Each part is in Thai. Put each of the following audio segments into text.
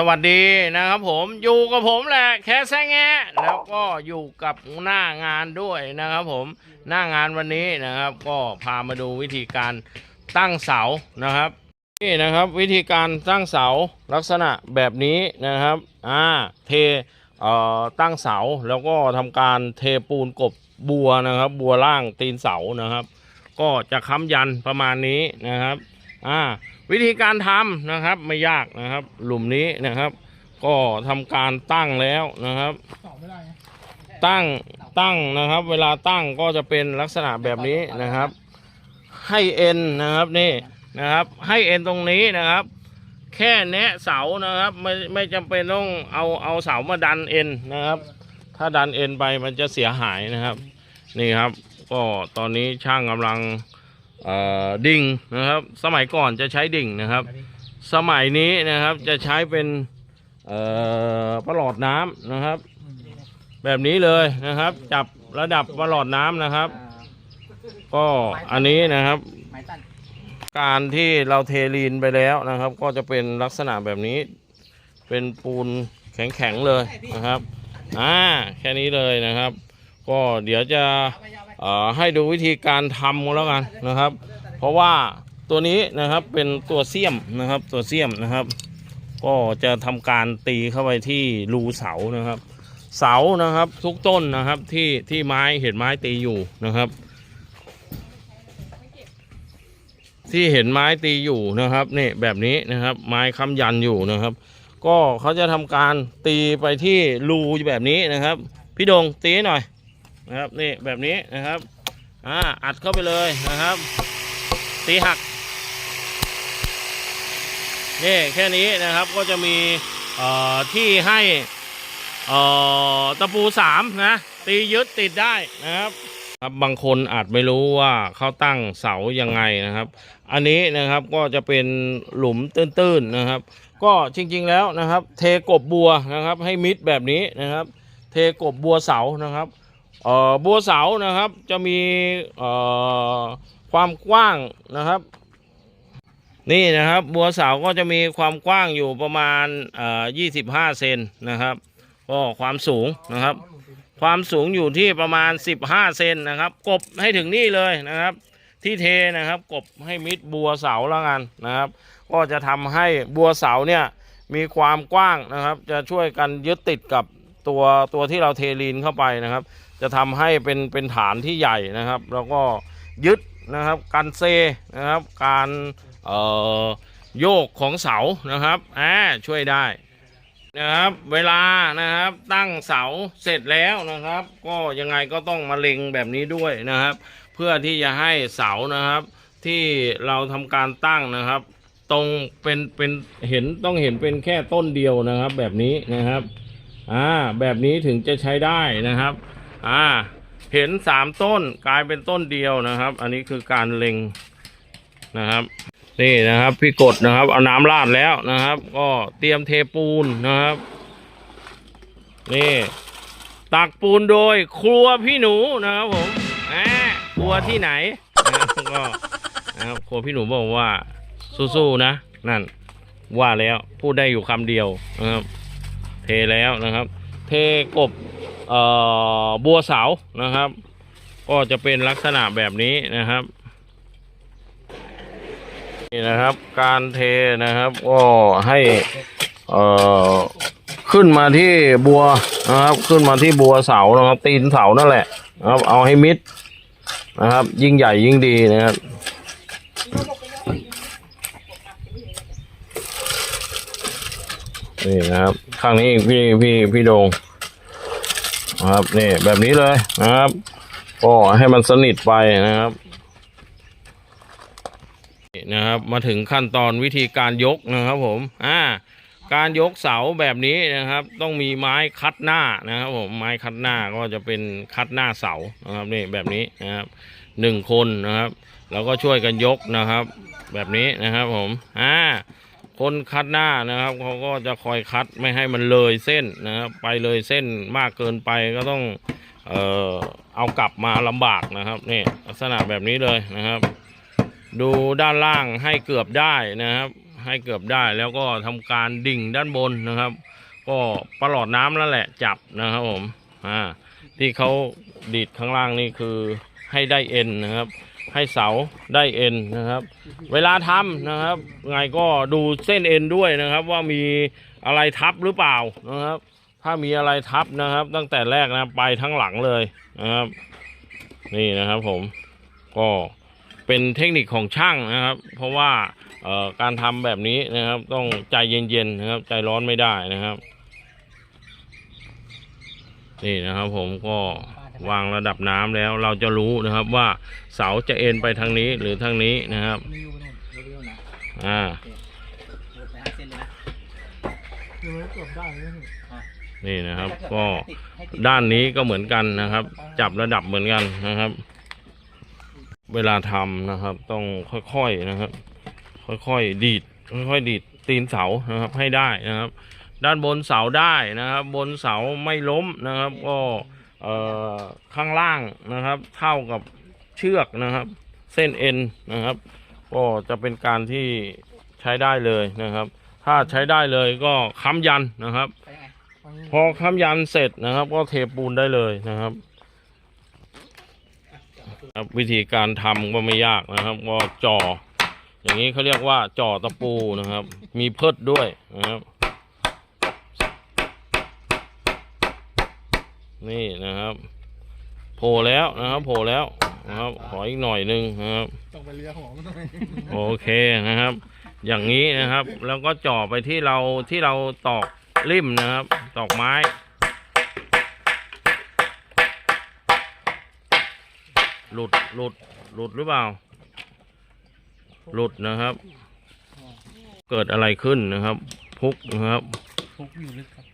สวัสดีนะครับผมอยู่กับผมแหละแค่แซงแงแล้วก็อยู่กับหน้างานด้วยนะครับผมหน้างานวันนี้นะครับ ก็พามาดูวิธีการตั้งเสานะครับนี่นะครับวิธีการตั้งเสาลักษณะแบบนี้นะครับอ่าเทเอ่อตั้งเสาแล้วก็ทำการเทปูนกบบัวนะครับ บัวล่างตีนเสานะครับ ก็จะค้ำยันประมาณนี้นะครับอ่า วิธีการทำนะครับไม่ยากนะครับ หลุมนี้นะครับ ก็ทำการตั้งแล้วนะครับ ตั้งตั้งนะครับ เวลาตั้งก็จะเป็นลักษณะแบบนี้นะครับ ให้เอ็นนะครับนี่นะครับ ให้เอ็นตรงนี้นะครับ แค่แนะเสานะครับ ไม่ไม่จำเป็นต้องเอาเอาเสามาดันเอ็นนะครับ ถ้าดันเอ็นไปมันจะเสียหายนะครับ นี่ครับ ก็ตอนนี้ช่างกำลัง ดิ่งนะครับ สมัยก่อนจะใช้ดิ่งนะครับ สมัยนี้นะครับจะใช้เป็นประหลอดน้ำนะครับ แบบนี้เลยนะครับ จับระดับประหลอดน้ำนะครับ ก็อันนี้นะครับ การที่เราเทลีนไปแล้วนะครับ ก็จะเป็นลักษณะแบบนี้ เป็นปูนแข็งๆเลยนะครับอ่าแค่นี้เลยนะครับ ก็เดี๋ยวจะ ให้ดูวิธีการทำกันแล้วกันนะครับ เพราะว่าตัวนี้นะครับเป็นตัวเสียมนะครับตัวเสียมนะครับ ก็จะทำการตีเข้าไปที่รูเสานะครับ เสานะครับทุกต้นนะครับที่ที่ไม้เห็นไม้ตีอยู่นะครับ ที่เห็นไม้ตีอยู่นะครับนี่แบบนี้นะครับ ไม้ค้ำยันอยู่นะครับ ก็เขาจะทำการตีไปที่รูแบบนี้นะครับ พี่ดงตีหน่อย นะครับนี่แบบนี้นะครับอ่าอัดเข้าไปเลยนะครับ ตีหักนี่แค่นี้นะครับก็จะมีเอ่อที่ให้เอ่อตะปูสามนะตียึดติดได้นะครับครับบางคนอาจไม่รู้ว่าเขาตั้งเสายังไงนะครับ อันนี้นะครับก็จะเป็นหลุมตื้นๆนะครับ ก็จริงๆแล้วนะครับ เทกบบัวนะครับ ให้มิดแบบนี้นะครับ เทกบบัวเสานะครับ เอ่อบัวเสานะครับจะมีเอ่อความกว้างนะครับ นี่นะครับบัวเสาก็จะมีความกว้างอยู่ประมาณเอ่อ25 เซนนะครับก็ความสูงนะครับ ความสูงอยู่ที่ประมาณ 15 เซนนะครับ กบให้ถึงนี่เลยนะครับ ที่เทนะครับกบให้มิดบัวเสาแล้วกันนะครับ ก็จะทำให้บัวเสาเนี่ยมีความกว้างนะครับ จะช่วยกันยึดติดกับตัวตัวที่เราเทลีนเข้าไปนะครับ จะทำให้เป็นเป็นฐานที่ใหญ่นะครับ แล้วก็ยึดนะครับกันเซนะครับ การโยกของเสานะครับอ่าช่วยได้นะครับเวลานะครับตั้งเสาเสร็จแล้วนะครับ ก็ยังไงก็ต้องมาเล็งแบบนี้ด้วยนะครับ เพื่อที่จะให้เสานะครับ ที่เราทำการตั้งนะครับ ตรงเป็นเป็นเห็นต้องเห็นเป็นแค่ต้นเดียวนะครับ แบบนี้นะครับอ่าแบบนี้ถึงจะใช้ได้นะครับ อ่า เห็นสามต้นกลายเป็นต้นเดียวนะครับ อันนี้คือการเล็งนะครับ นี่นะครับ พี่กดนะครับ เอาน้ำราดแล้วนะครับ ก็เตรียมเทปูนนะครับ นี่ ตักปูนโดยครัวพี่หนูนะครับผมแหมครัวที่ไหนนะครับก็นะครับครัวพี่หนูบอกว่าสู้ๆนะ นั่น ว่าแล้วพูดได้อยู่คำเดียวนะครับ เทแล้วนะครับ เทกบบัวเสานะครับ ก็จะเป็นลักษณะแบบนี้นะครับนี่นะครับ การเทนะครับก็ให้ขึ้นมาที่บัวนะครับ ขึ้นมาที่บัวเสานะครับ ตีนเสานั่นแหละนะครับ เอาให้มิดนะครับ ยิ่งใหญ่ยิ่งดีนะครับนี่นะครับ ข้างนี้อีกพี่พี่พี่โดงครับนี่แบบนี้เลยนะครับก็ให้มันสนิทไปนะครับนะครับมาถึงขั้นตอนวิธีการยกนะครับผมอ่าการยกเสาแบบนี้นะครับ ต้องมีไม้คัดหน้านะครับผมไม้คัดหน้าก็จะเป็นคัดหน้าเสานะครับนี่แบบนี้นะครับหนึ่งคนนะครับ แล้วก็ช่วยกันยกนะครับ แบบนี้นะครับผมอ่า คนคัดหน้านะครับเขาก็จะคอยคัดไม่ให้มันเลยเส้นนะครับไปเลยเส้นมากเกินไปก็ต้องเอ่อเอากลับมาลำบากนะครับนี่ลักษณะแบบนี้เลยนะครับ ดูด้านล่างให้เกือบได้นะครับ ให้เกือบได้แล้วก็ทำการดิ่งด้านบนนะครับ ก็ประหลอดน้ำแล้วแหละจับนะครับผมอ่าที่เขาดีดข้างล่างนี่คือให้ได้เอ็นนะครับ ให้เสาได้เอ็นนะครับ เวลาทำนะครับ ไงก็ดูเส้นเอ็นด้วยนะครับ ว่ามีอะไรทับหรือเปล่านะครับ ถ้ามีอะไรทับนะครับ ตั้งแต่แรกนะไปทั้งหลังเลยนะครับ นี่นะครับผมก็เป็นเทคนิคของช่างนะครับ เพราะว่าเอ่อการทำแบบนี้นะครับ ต้องใจเย็นๆนะครับ ใจร้อนไม่ได้นะครับ นี่นะครับผมก็ วางระดับน้ำแล้วเราจะรู้นะครับว่าเสาจะเอ็นไปทางนี้หรือทางนี้นะครับนี่อยู่ไปนู่นอยู่ไปนู่นนะอ่าโอเคไปห้าเส้นเลยนะคือมันเกือบได้เลยนี่นี่นะครับให้ก็ติดให้ติดด้านนี้ก็เหมือนกันนะครับ จับระดับเหมือนกันนะครับ เวลาทำนะครับ ต้องค่อยๆนะครับ ค่อยๆดีดค่อยๆดีดตีนเสานะครับให้ได้นะครับ ด้านบนเสาได้นะครับ บนเสาไม่ล้มนะครับ ก็เอ่อ ข้างล่างนะครับเท่ากับเชือกนะครับ เส้นเอ็นนะครับ ก็จะเป็นการที่ใช้ได้เลยนะครับ ถ้าใช้ได้เลยก็ค้ำยันนะครับไปยังไงพอค้ำยันเสร็จนะครับ ก็เทปูนได้เลยนะครับครับวิธีการทำก็ไม่ยากนะครับก็จ่อ อย่างนี้เขาเรียกว่าจ่อตะปูนะครับ มีเพิดด้วยนะครับ นี่นะครับ โผล่แล้วนะครับ โผล่แล้วนะครับ ขออีกหน่อยหนึงนะครับ ต้องไปเลียของหน่อยโอเคนะครับ อย่างนี้นะครับ แล้วก็จ่อไปที่เราที่เราตอกริมนะครับ ตอกไม้หลุดหลุดหลุดหรือเปล่า หลุดนะครับ เกิดอะไรขึ้นนะครับ พุกนะครับทุกอยู่ลึกครับ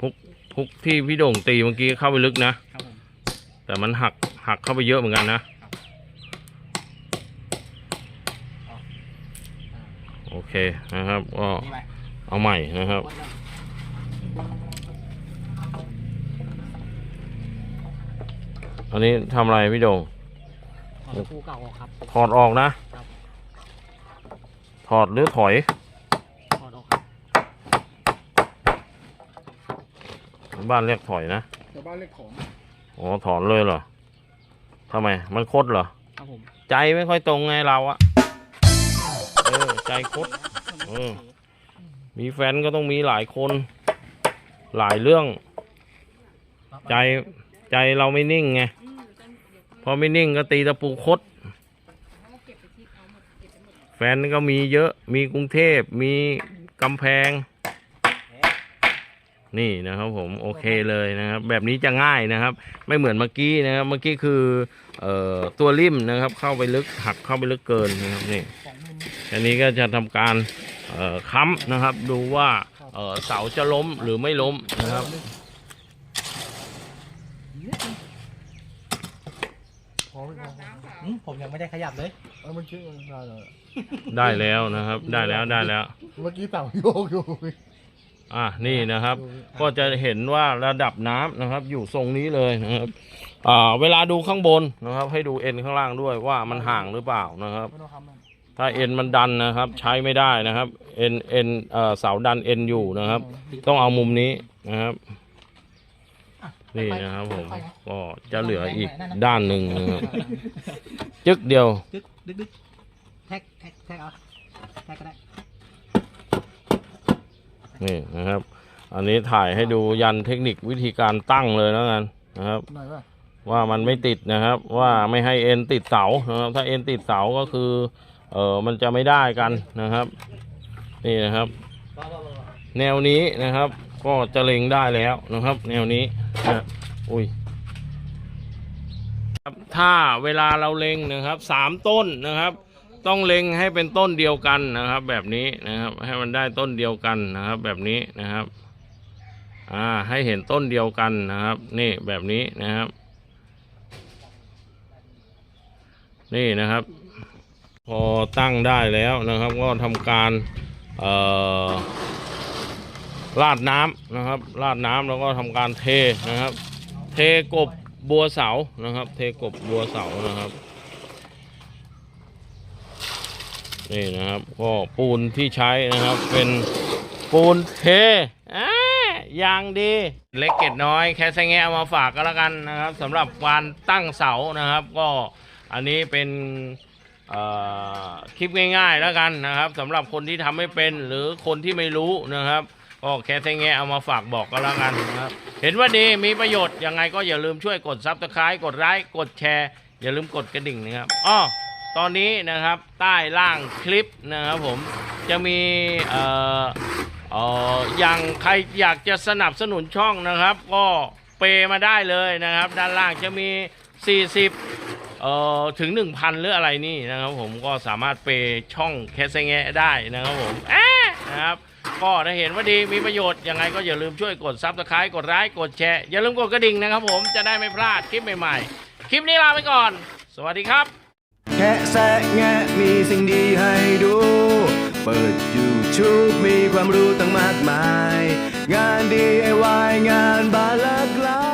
พุก พุกที่พี่โด่งตีเมื่อกี้เข้าไปลึกนะ ครับผม แต่มันหักหักเข้าไปเยอะเหมือนกันนะ โอเคนะครับก็นี่ไปเอาใหม่นะครับ กดแล้วอันนี้ทำอะไรพี่โด่งถอดคู่เก่าออกครับ ถอดออกนะ ครับ ถอดหรือถอย ถอดออกครับ บ้านเรียกถอยนะแต่บ้านเล็กของอ๋อถอนเลยเหรอทำไม มันคดเหรอ ครับผมใจไม่ค่อยตรงไงเราอะเออใจคดเออมีแฟนก็ต้องมีหลายคน หลายเรื่อง ใจใจเราไม่นิ่งไงพอไม่นิ่งก็ตีตะปูคด แฟนก็มีเยอะ มีกรุงเทพมีกำแพง นี่นะครับผมโอเคเลยนะครับ แบบนี้จะง่ายนะครับ ไม่เหมือนเมื่อกี้นะครับเมื่อกี้คือเอ่อตัวริมนะครับ เข้าไปลึกหักเข้าไปลึกเกินนะครับนี่สองมิลอันนี้ก็จะทำการเอ่อค้ำนะครับ ดูว่าเอ่อเสาจะล้มหรือไม่ล้มนะครับพอไม่พออืมผมยังไม่ได้ขยับเลยเออเมื่อกี้มันได้เลยได้แล้วนะครับ ได้แล้วได้แล้ว เมื่อกี้ต่างโยกอยู่ อะนี่นะครับ ก็จะเห็นว่าระดับน้ำนะครับ อยู่ทรงนี้เลยนะครับอ่าเวลาดูข้างบนนะครับ ให้ดูเอ็นข้างล่างด้วยว่ามันห่างหรือเปล่านะครับไม่ต้องทำมันถ้าเอ็นมันดันนะครับ ใช้ไม่ได้นะครับเอ็นเอ็นเอ่อเสาดันเอ็นอยู่นะครับ ต้องเอามุมนี้นะครับ นี่นะครับผม ก็จะเหลืออีกด้านหนึ่งนะครับจึกเดียวดึกดึกดึกแท็กแท็กแท็กเอาแท็กก็ได้ นี่นะครับ อันนี้ถ่ายให้ดูยันเทคนิควิธีการตั้งเลยแล้วกันนะครับ ว่ามันไม่ติดนะครับ ว่าไม่ให้เอ็นติดเสานะครับ ถ้าเอ็นติดเสาก็คือ เออมันจะไม่ได้กันนะครับ นี่นะครับ แนวนี้นะครับ ก็จะเล็งได้แล้วนะครับ แนวนี้นะอุ้ยครับถ้าเวลาเราเล็งนะครับสามต้นนะครับ ต้องเล็งให้เป็นต้นเดียวกันนะครับ แบบนี้นะครับ ให้มันได้ต้นเดียวกันนะครับ แบบนี้นะครับ อ่า ให้เห็นต้นเดียวกันนะครับ นี่แบบนี้นะครับ นี่นะครับ พอตั้งได้แล้วนะครับ ก็ทำการเอ่อราดน้ำนะครับราดน้ำแล้วก็ทำการเทนะครับ เทกบบัวเสานะครับ เทกบบัวเสานะครับ นี่นะครับ ก็ปูนที่ใช้นะครับ เป็นปูนเทอ่าอย่างดี เล็กเกตน้อยแค่แซงแงเอามาฝากก็แล้วกันนะครับสำหรับการตั้งเสานะครับ ก็อันนี้เป็นคลิปง่ายๆแล้วกันนะครับสำหรับคนที่ทำไม่เป็นหรือคนที่ไม่รู้นะครับก็แค่แซงแงเอามาฝากบอกก็แล้วกันนะครับ เห็นว่าดีมีประโยชน์ยังไงก็อย่าลืมช่วยกดซับสไครต์กดไลค์กดแชร์ อย่าลืมกดกระดิ่งนะครับอ้อ ตอนนี้นะครับใต้ล่างคลิปนะครับผมจะมีเอ่อเอ่ออย่างใครอยากจะสนับสนุนช่องนะครับ ก็เปมาได้เลยนะครับ ด้านล่างจะมี 40เอ่อถึง 1,000 หรืออะไรนี่นะครับ ผมก็สามารถเปช่องแคสแงะได้นะครับผมแอะนะครับก็ถ้าเห็นว่าดีมีประโยชน์ยังไงก็อย่าลืมช่วยกดซับสไครต์กดไลค์กดแชร์อย่าลืมกดกระดิ่งนะครับ ผมจะได้ไม่พลาดคลิปใหม่ๆ คลิปนี้ลาไปก่อน สวัสดีครับ แคะแซะแงะมีสิ่งดีให้ดู เปิด YouTube มีความรู้ตั้งมากมาย งาน DIY งานบาลักลา